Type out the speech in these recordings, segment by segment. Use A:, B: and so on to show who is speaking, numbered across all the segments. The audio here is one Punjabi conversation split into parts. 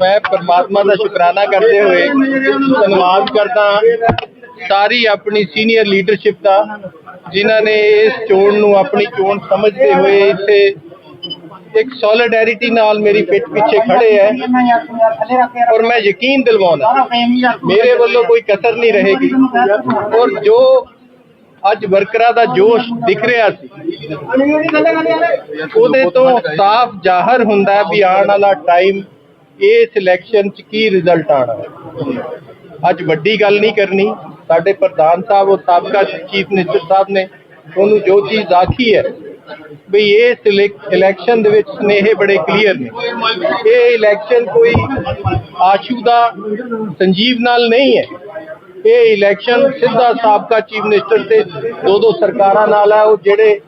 A: ਮੈਂ ਪਰਮਾਤਮਾ ਦਾ ਸ਼ੁਕਰਾਨਾ ਕਰਦੇ ਹੋਏ ਧੰਨਵਾਦ ਕਰਦਾ ਸਾਰੀ ਆਪਣੀ ਸੀਨੀਅਰ ਲੀਡਰਸ਼ਿਪ ਦਾ, ਜਿਨ੍ਹਾਂ ਨੇ ਇਸ ਚੋਣ ਨੂੰ ਆਪਣੀ ਚੋਣ ਸਮਝਦੇ ਹੋਏ ਇੱਥੇ ਇੱਕ ਸੋਲਿਡੈਰਿਟੀ ਨਾਲ ਮੇਰੀ ਪਿੱਠ ਪਿੱਛੇ ਖੜੇ ਹੈ ਔਰ ਮੈਂ ਯਕੀਨ ਦਿਲਵਾਉਣਾ ਮੇਰੇ ਵੱਲੋਂ ਕੋਈ ਕਸਰ ਨਹੀਂ ਰਹੇਗੀ। ਔਰ ਜੋ ਅੱਜ ਵਰਕਰਾਂ ਦਾ ਜੋਸ਼ ਦਿਖ ਰਿਹਾ ਸੀ, ਉਹਦੇ ਤੋਂ ਸਾਫ਼ ਜ਼ਾਹਰ ਹੁੰਦਾ ਵੀ ਆਉਣ ਵਾਲਾ ਟਾਈਮ ਇਸ ਇਲੈਕਸ਼ਨ 'ਚ ਕੀ ਰਿਜ਼ਲਟ ਆਣਾ ਅੱਜ ਵੱਡੀ ਗੱਲ ਨਹੀਂ ਕਰਨੀ। ਸਾਡੇ ਪ੍ਰਧਾਨ ਸਾਹਿਬ ਉਹ ਸਾਬਕਾ ਚੀਫ ਮਿਨਿਸਟਰ ਸਾਹਿਬ ਨੇ ਉਹਨੂੰ ਜੋ ਚੀਜ਼ ਆਖੀ ਹੈ ਵੀ ਇਸ ਇਲੈਕਸ਼ਨ ਦੇ ਵਿੱਚ ਸਨੇਹ ਬੜੇ ਕਲੀਅਰ ਨੇ। ਇਹ ਇਲੈਕਸ਼ਨ ਕੋਈ ਆਸ਼ੂ ਦਾ ਸੰਜੀਵ ਨਾਲ ਨਹੀਂ ਹੈ। ਇਹ ਇਲੈਕਸ਼ਨ ਸਿੱਧਾ ਸਾਬਕਾ ਚੀਫ ਮਿਨਿਸਟਰ ਤੇ ਦੋ ਦੋ ਸਰਕਾਰਾਂ ਨਾਲ ਹੈ ਉਹ ਜਿਹੜੇ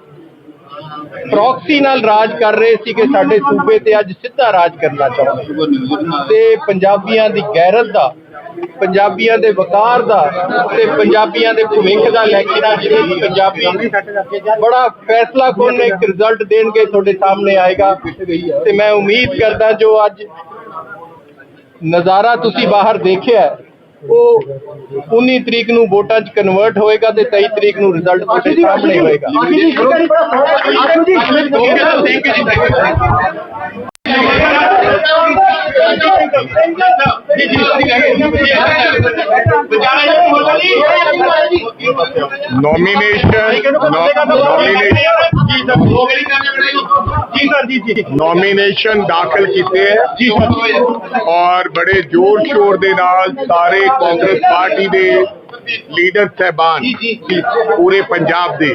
A: ਪ੍ਰੌਕਸੀ ਨਾਲ ਰਾਜ ਕਰ ਰਹੇ ਸੀ ਕਿ ਸਾਡੇ ਸੂਬੇ ਤੇ ਅੱਜ ਸਿੱਧਾ ਰਾਜ ਕਰਨਾ ਚਾਹੁੰਦੇ ਤੇ ਪੰਜਾਬੀਆਂ ਦੀ ਗੈਰਤ ਦਾ, ਪੰਜਾਬੀਆਂ ਦੇ ਵਕਾਰ ਦਾ ਤੇ ਪੰਜਾਬੀਆਂ ਦੇ ਭਵਿੱਖ ਦਾ ਇਲੈਕਸ਼ਨਾਂ ਜਿਹੜੇ ਪੰਜਾਬੀ ਬੜਾ ਫੈਸਲਾ ਕੋਨ ਇੱਕ ਰਿਜ਼ਲਟ ਦੇਣਗੇ ਤੁਹਾਡੇ ਸਾਹਮਣੇ ਆਏਗਾ। ਤੇ ਮੈਂ ਉਮੀਦ ਕਰਦਾ ਜੋ ਅੱਜ ਨਜ਼ਾਰਾ ਤੁਸੀਂ ਬਾਹਰ ਦੇਖਿਆ ਉਹ 19 ਤਰੀਕ ਨੂੰ ਵੋਟਾਂ 'ਚ ਕਨਵਰਟ ਹੋਏਗਾ ਤੇ 23 ਤਰੀਕ ਨੂੰ ਰਿਜ਼ਲਟ ਤੁਹਾਡੇ ਸਾਹਮਣੇ ਹੋਏਗਾ।
B: ਨੋਮੀਨੇਸ਼ਨ ਨੋਮੀਨੇਸ਼ਨ ਦਾਖਲ ਕੀਤੇ ਹੈ। ਔਰ ਬੜੇ ਜ਼ੋਰ ਸ਼ੋਰ ਦੇ ਨਾਲ ਸਾਰੇ ਕਾਂਗਰਸ ਪਾਰਟੀ ਦੇ ਲੀਡਰ ਸਹਿਬਾਨ ਪੂਰੇ ਪੰਜਾਬ ਦੇ।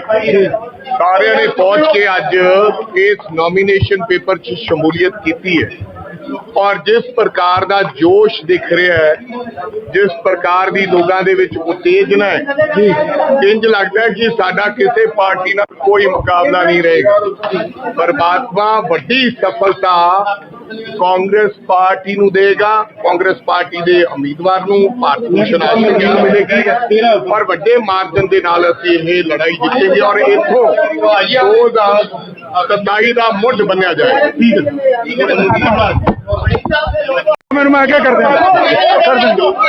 B: ਸਾਰਿਆਂ ਨੇ ਪਹੁੰਚ ਕੇ ਅੱਜ ਇਸ ਨੋਮੀਨੇਸ਼ਨ ਪੇਪਰ 'ਚ ਸ਼ਮੂਲੀਅਤ ਕੀਤੀ ਹੈ। ਔਰ ਜਿਸ ਪ੍ਰਕਾਰ ਦਾ ਜੋਸ਼ ਦਿਖ ਰਿਹਾ ਹੈ, ਜਿਸ ਪ੍ਰਕਾਰ ਦੀ ਲੋਕਾਂ ਦੇ ਵਿੱਚ ਉਤੇਜਨਾ ਹੈ ਇੰਜ ਲੱਗਦਾ ਹੈ ਕਿ ਸਾਡਾ ਕਿਸੇ ਪਾਰਟੀ ਨਾਲ ਕੋਈ ਮੁਕਾਬਲਾ ਨਹੀਂ ਰਹੇਗਾ। ਪਰਮਾਤਮਾ ਵੱਡੀ ਸਫਲਤਾ ਕਾਂਗਰਸ ਪਾਰਟੀ ਨੂੰ ਦੇਗਾ, ਕਾਂਗਰਸ ਪਾਰਟੀ ਦੇ ਉਮੀਦਵਾਰ ਨੂੰ ਭਾਰਤ ਭੂਸ਼ਣ ਆਸ਼ਰਮ ਨੂੰ ਮਿਲੇਗੀ। ਔਰ ਵੱਡੇ ਮਾਰਜਨ ਦੇ ਨਾਲ ਅਸੀਂ ਇਹ ਲੜਾਈ ਜਿੱਤੇਗੇ ਔਰ ਇੱਥੋਂ 2027 ਦਾ ਮੁੱਢ ਬੰਨਿਆ ਜਾਏਗਾ
C: ਮੈਨੂੰ ਮੈਂ ਕਿਆ ਕਰਦੇ ਕਰ ਦਿੰਦੇ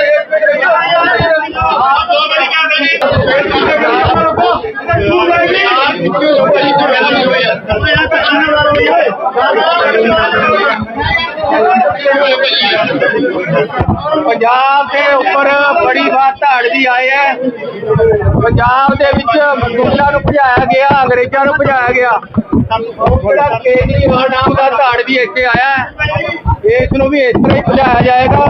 A: ਪੰਜਾਬ ਦੇ ਉੱਪਰ ਬੜੀ ਵਾਰ ਧਾੜ ਵੀ ਆਏ ਹੈ। ਪੰਜਾਬ ਦੇ ਵਿੱਚ ਮਜ਼ਦੂਰਾਂ ਨੂੰ ਭਜਾਇਆ ਗਿਆ, ਅੰਗਰੇਜ਼ਾਂ ਨੂੰ ਭਜਾਇਆ ਗਿਆ। ਜਿਹੜਾ ਕੇਜਰੀਵਾਲ ਨਾਮ ਦਾ ਧਾੜ ਵੀ ਇੱਥੇ ਆਇਆ ਹੈ। ਇਸ ਨੂੰ ਵੀ ਇਸ ਤਰ੍ਹਾਂ ਹੀ ਭਜਾਇਆ ਜਾਏਗਾ।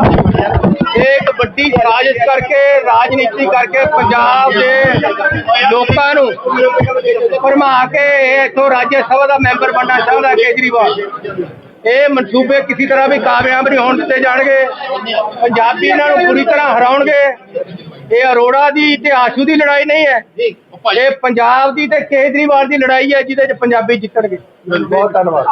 A: ਇਹ ਇੱਕ ਵੱਡੀ ਸਾਜ਼ਿਸ਼ ਕਰਕੇ, ਰਾਜਨੀਤੀ ਕਰਕੇ ਪੰਜਾਬ ਦੇ ਲੋਕਾਂ ਨੂੰ ਭਰਮਾ ਕੇ ਇਹ ਇੱਥੋਂ ਰਾਜ ਸਭਾ ਦਾ ਮੈਂਬਰ ਬਣਨਾ ਚਾਹੁੰਦਾ ਕੇਜਰੀਵਾਲ। ਇਹ ਮਨਸੂਬੇ ਕਿਸੇ ਤਰ੍ਹਾਂ ਵੀ ਕਾਮਯਾਬ ਨਹੀਂ ਹੋਣ ਦਿੱਤੇ ਜਾਣਗੇ। ਪੰਜਾਬੀ ਇਹਨਾਂ ਨੂੰ ਪੂਰੀ ਤਰ੍ਹਾਂ ਹਰਾਉਣਗੇ। ਇਹ ਅਰੋੜਾ ਦੀ ਤੇ ਆਸ਼ੂ ਦੀ ਲੜਾਈ ਨਹੀਂ ਹੈ। ਇਹ ਪੰਜਾਬ ਦੀ ਤੇ ਕੇਜਰੀਵਾਲ ਦੀ ਲੜਾਈ ਹੈ ਜਿਹਦੇ ਚ ਪੰਜਾਬੀ ਜਿੱਤਣਗੇ। ਬਹੁਤ ਧੰਨਵਾਦ।